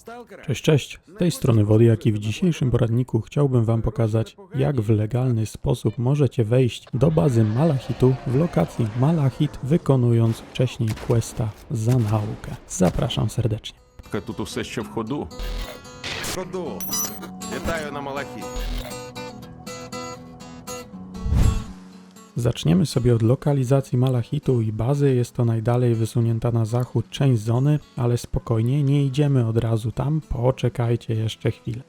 Сталкера? Cześć, cześć. Z tej strony Wody, jak i w dzisiejszym poradniku chciałbym Wam pokazać, jak w legalny sposób możecie wejść do bazy Malachitu w lokacji Malachit, wykonując wcześniej questa za naukę. Zapraszam serdecznie. Ка Тут усе ще в ходу. Ходу. Вітаю на Малахі. Zaczniemy sobie od lokalizacji Malachitu i bazy. Jest to najdalej wysunięta na zachód część zony, ale spokojnie, nie idziemy od razu tam, poczekajcie jeszcze chwilę.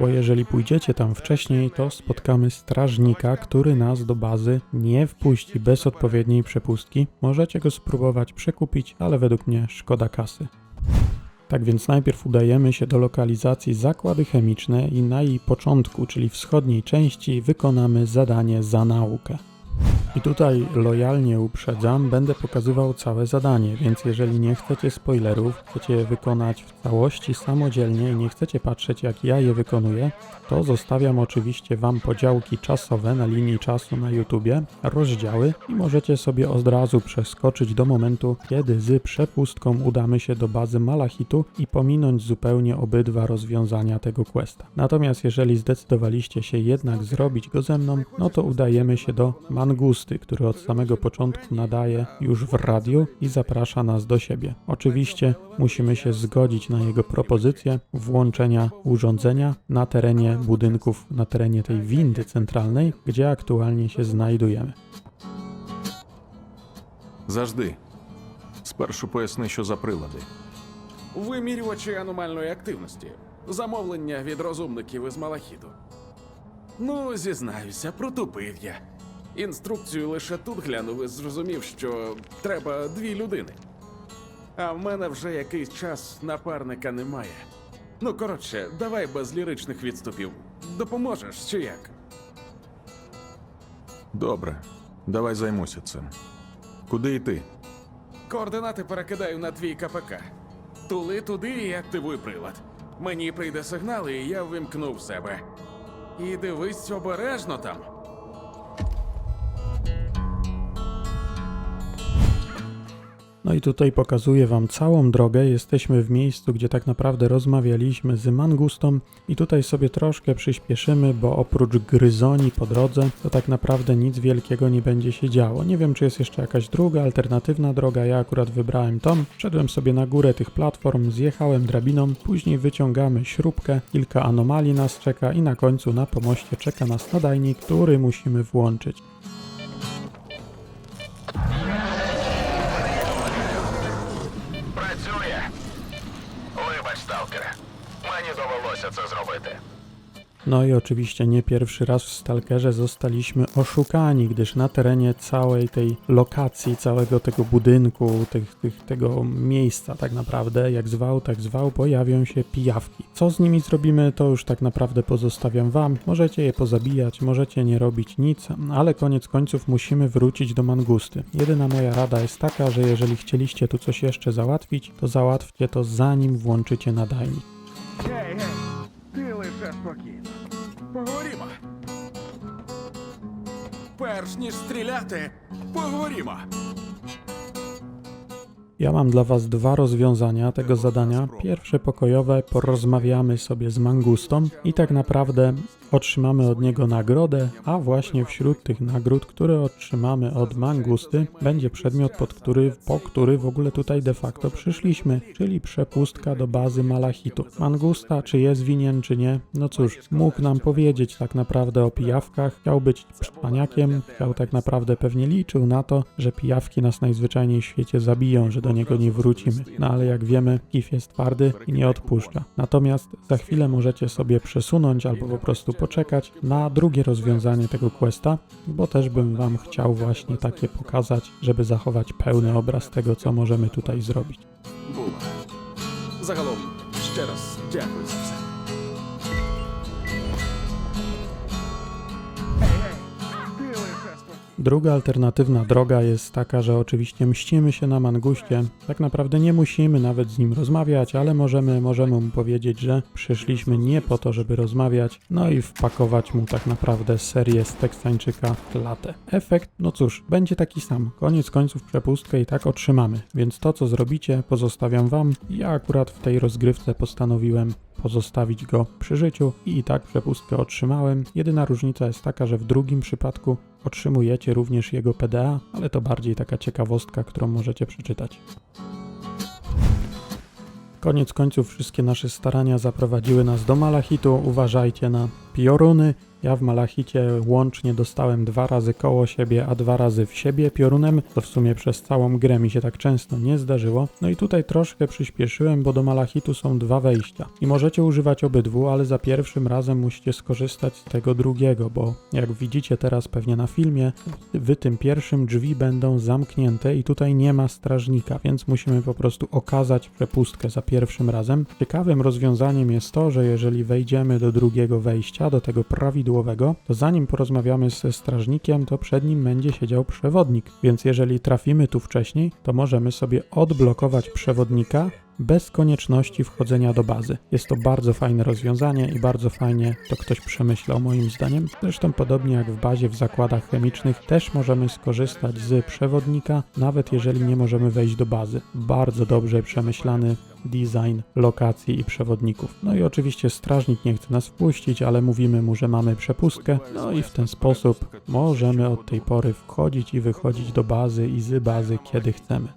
Bo jeżeli pójdziecie tam wcześniej, to spotkamy strażnika, który nas do bazy nie wpuści bez odpowiedniej przepustki. Możecie go spróbować przekupić, ale według mnie szkoda kasy. Tak więc najpierw udajemy się do lokalizacji zakłady chemiczne i na jej początku, czyli wschodniej części, wykonamy zadanie za naukę. I tutaj lojalnie uprzedzam, będę pokazywał całe zadanie, więc jeżeli nie chcecie spoilerów, chcecie je wykonać w całości samodzielnie i nie chcecie patrzeć jak ja je wykonuję, to zostawiam oczywiście Wam podziałki czasowe na linii czasu na YouTubie, rozdziały i możecie sobie od razu przeskoczyć do momentu, kiedy z przepustką udamy się do bazy Malachitu i pominąć zupełnie obydwa rozwiązania tego questa. Natomiast jeżeli zdecydowaliście się jednak zrobić go ze mną, no to udajemy się do Mangusty, który od samego początku nadaje już w radiu i zaprasza nas do siebie. Oczywiście musimy się zgodzić na jego propozycję włączenia urządzenia na terenie budynków, na terenie tej windy centralnej, gdzie aktualnie się znajdujemy. Завжди. Спершу поясни, що за прилади. Вимірювачі аномальної активності. Замовлення від розумників із Малахіту. Ну, зізнаюся, протупив я. Інструкцію лише тут глянув і зрозумів, що треба дві людини. А в мене вже якийсь час напарника немає. Ну, коротше, давай без ліричних відступів. Допоможеш чи як? Добре, давай займуся цим. Куди йти? Координати перекидаю на твій КПК. Тули туди і активуй прилад. Мені прийде сигнал, і я вимкну в себе. І дивись обережно там. No i tutaj pokazuję Wam całą drogę. Jesteśmy w miejscu, gdzie tak naprawdę rozmawialiśmy z Mangustą i tutaj sobie troszkę przyspieszymy, bo oprócz gryzoni po drodze, to tak naprawdę nic wielkiego nie będzie się działo. Nie wiem, czy jest jeszcze jakaś druga, alternatywna droga. Ja akurat wybrałem tą. Szedłem sobie na górę tych platform, zjechałem drabiną, później wyciągamy śrubkę, kilka anomalii nas czeka i na końcu na pomoście czeka nas nadajnik, który musimy włączyć. No i oczywiście nie pierwszy raz w Stalkerze zostaliśmy oszukani, gdyż na terenie całej tej lokacji, całego tego budynku, tych, tych, tego miejsca tak naprawdę, jak zwał, tak zwał, pojawią się pijawki. Co z nimi zrobimy, to już tak naprawdę pozostawiam wam. Możecie je pozabijać, możecie nie robić nic, ale koniec końców musimy wrócić do mangusty. Jedyna moja rada jest taka, że jeżeli chcieliście tu coś jeszcze załatwić, to załatwcie to zanim włączycie nadajnik. Hey, hey. Перш ніж стріляти, поговоримо. Ja mam dla Was dwa rozwiązania tego zadania. Pierwsze pokojowe, porozmawiamy sobie z Mangustą i tak naprawdę otrzymamy od niego nagrodę, a właśnie wśród tych nagród, które otrzymamy od Mangusty, będzie przedmiot, pod który, po który w ogóle tutaj de facto przyszliśmy, czyli przepustka do bazy Malachitu. Mangusta, czy jest winien, czy nie, no cóż, mógł nam powiedzieć tak naprawdę o pijawkach, chciał być paniakiem, chciał tak naprawdę pewnie liczył na to, że pijawki nas najzwyczajniej w świecie zabiją, że do niego nie wrócimy. No ale jak wiemy, Kif jest twardy i nie odpuszcza. Natomiast za chwilę możecie sobie przesunąć albo po prostu poczekać na drugie rozwiązanie tego questa, bo też bym wam chciał właśnie takie pokazać, żeby zachować pełny obraz tego, co możemy tutaj zrobić. Було. Загалом, ще раз дякую Druga alternatywna droga jest taka, że oczywiście mścimy się na Manguście. Tak naprawdę nie musimy nawet z nim rozmawiać, ale możemy, możemy mu powiedzieć, że przyszliśmy nie po to, żeby rozmawiać, no i wpakować mu tak naprawdę serię z Teksańczyka w klatę. Efekt, no cóż, będzie taki sam. Koniec końców przepustkę i tak otrzymamy, więc to co zrobicie pozostawiam wam. Ja akurat w tej rozgrywce postanowiłem pozostawić go przy życiu i i tak przepustkę otrzymałem. Jedyna różnica jest taka, że w drugim przypadku otrzymujecie również jego PDA, ale to bardziej taka ciekawostka, którą możecie przeczytać. Koniec końców wszystkie nasze starania zaprowadziły nas do Malachitu. Uważajcie na pioruny. Ja w Malachicie łącznie dostałem dwa razy koło siebie, a dwa razy w siebie piorunem. To w sumie przez całą grę mi się tak często nie zdarzyło. No i tutaj troszkę przyspieszyłem, bo do Malachitu są dwa wejścia. I możecie używać obydwu, ale za pierwszym razem musicie skorzystać z tego drugiego, bo jak widzicie teraz pewnie na filmie, w tym pierwszym drzwi będą zamknięte i tutaj nie ma strażnika, więc musimy po prostu okazać przepustkę za pierwszym razem. Ciekawym rozwiązaniem jest to, że jeżeli wejdziemy do drugiego wejścia, do tego prawidłowego, to zanim porozmawiamy ze strażnikiem, to przed nim będzie siedział przewodnik. Więc jeżeli trafimy tu wcześniej, to możemy sobie odblokować przewodnika bez konieczności wchodzenia do bazy. Jest to bardzo fajne rozwiązanie i bardzo fajnie to ktoś przemyślał moim zdaniem. Zresztą podobnie jak w bazie w zakładach chemicznych też możemy skorzystać z przewodnika, nawet jeżeli nie możemy wejść do bazy. Bardzo dobrze przemyślany design lokacji i przewodników. No i oczywiście strażnik nie chce nas wpuścić, ale mówimy mu, że mamy przepustkę, no i w ten sposób możemy od tej pory wchodzić i wychodzić do bazy i z bazy kiedy chcemy.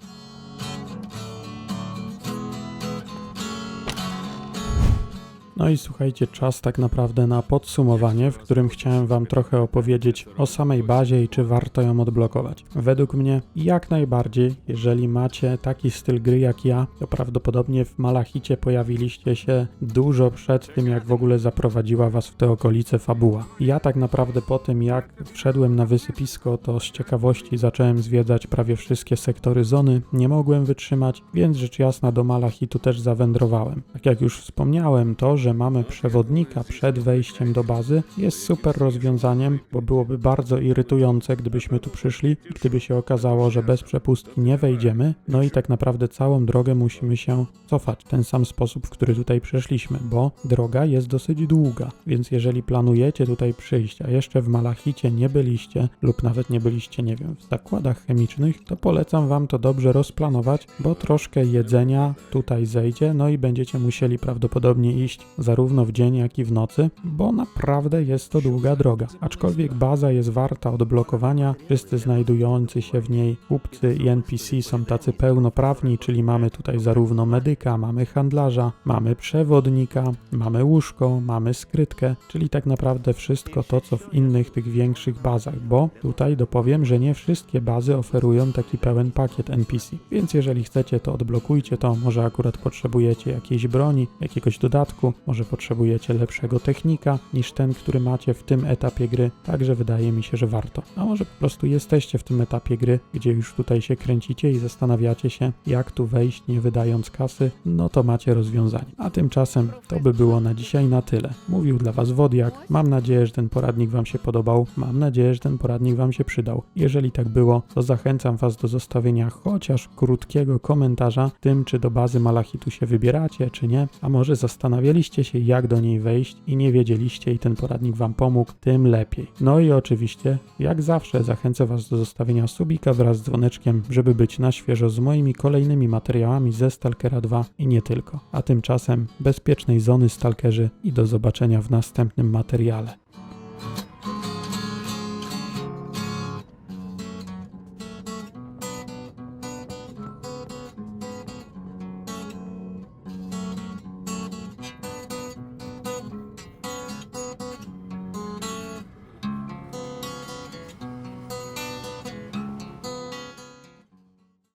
No i słuchajcie, czas tak naprawdę na podsumowanie, w którym chciałem Wam trochę opowiedzieć o samej bazie i czy warto ją odblokować. Według mnie jak najbardziej, jeżeli macie taki styl gry jak ja, to prawdopodobnie w Malachicie pojawiliście się dużo przed tym, jak w ogóle zaprowadziła Was w te okolice fabuła. Ja tak naprawdę po tym, jak wszedłem na wysypisko, to z ciekawości zacząłem zwiedzać prawie wszystkie sektory zony, nie mogłem wytrzymać, więc rzecz jasna do Malachitu też zawędrowałem. Tak jak już wspomniałem, to, że mamy przewodnika przed wejściem do bazy jest super rozwiązaniem, bo byłoby bardzo irytujące, gdybyśmy tu przyszli i gdyby się okazało, że bez przepustki nie wejdziemy, no i tak naprawdę całą drogę musimy się cofać w ten sam sposób, w który tutaj przeszliśmy, bo droga jest dosyć długa, więc jeżeli planujecie tutaj przyjść, a jeszcze w Malachicie nie byliście lub nawet nie byliście, nie wiem, w zakładach chemicznych, to polecam wam to dobrze rozplanować, bo troszkę jedzenia tutaj zejdzie, no i będziecie musieli prawdopodobnie iść zarówno w dzień, jak i w nocy, bo naprawdę jest to długa droga. Aczkolwiek baza jest warta odblokowania, wszyscy znajdujący się w niej kupcy i NPC są tacy pełnoprawni, czyli mamy tutaj zarówno medyka, mamy handlarza, mamy przewodnika, mamy łóżko, mamy skrytkę, czyli tak naprawdę wszystko to, co w innych tych większych bazach, bo tutaj dopowiem, że nie wszystkie bazy oferują taki pełen pakiet NPC, więc jeżeli chcecie to odblokujcie to, może akurat potrzebujecie jakiejś broni, jakiegoś dodatku, może potrzebujecie lepszego technika niż ten, który macie w tym etapie gry, także wydaje mi się, że warto. A może po prostu jesteście w tym etapie gry, gdzie już tutaj się kręcicie i zastanawiacie się, jak tu wejść nie wydając kasy, no to macie rozwiązanie. A tymczasem to by było na dzisiaj na tyle. Mówił dla Was Wodiak. Mam nadzieję, że ten poradnik Wam się podobał. Mam nadzieję, że ten poradnik Wam się przydał. Jeżeli tak było, to zachęcam Was do zostawienia chociaż krótkiego komentarza tym, czy do bazy Malachitu się wybieracie, czy nie, a może się, jak do niej wejść i nie wiedzieliście i ten poradnik Wam pomógł, tym lepiej. No i oczywiście, jak zawsze, zachęcę Was do zostawienia subika wraz z dzwoneczkiem, żeby być na świeżo z moimi kolejnymi materiałami ze Stalkera 2 i nie tylko. A tymczasem bezpiecznej zony Stalkerzy i do zobaczenia w następnym materiale.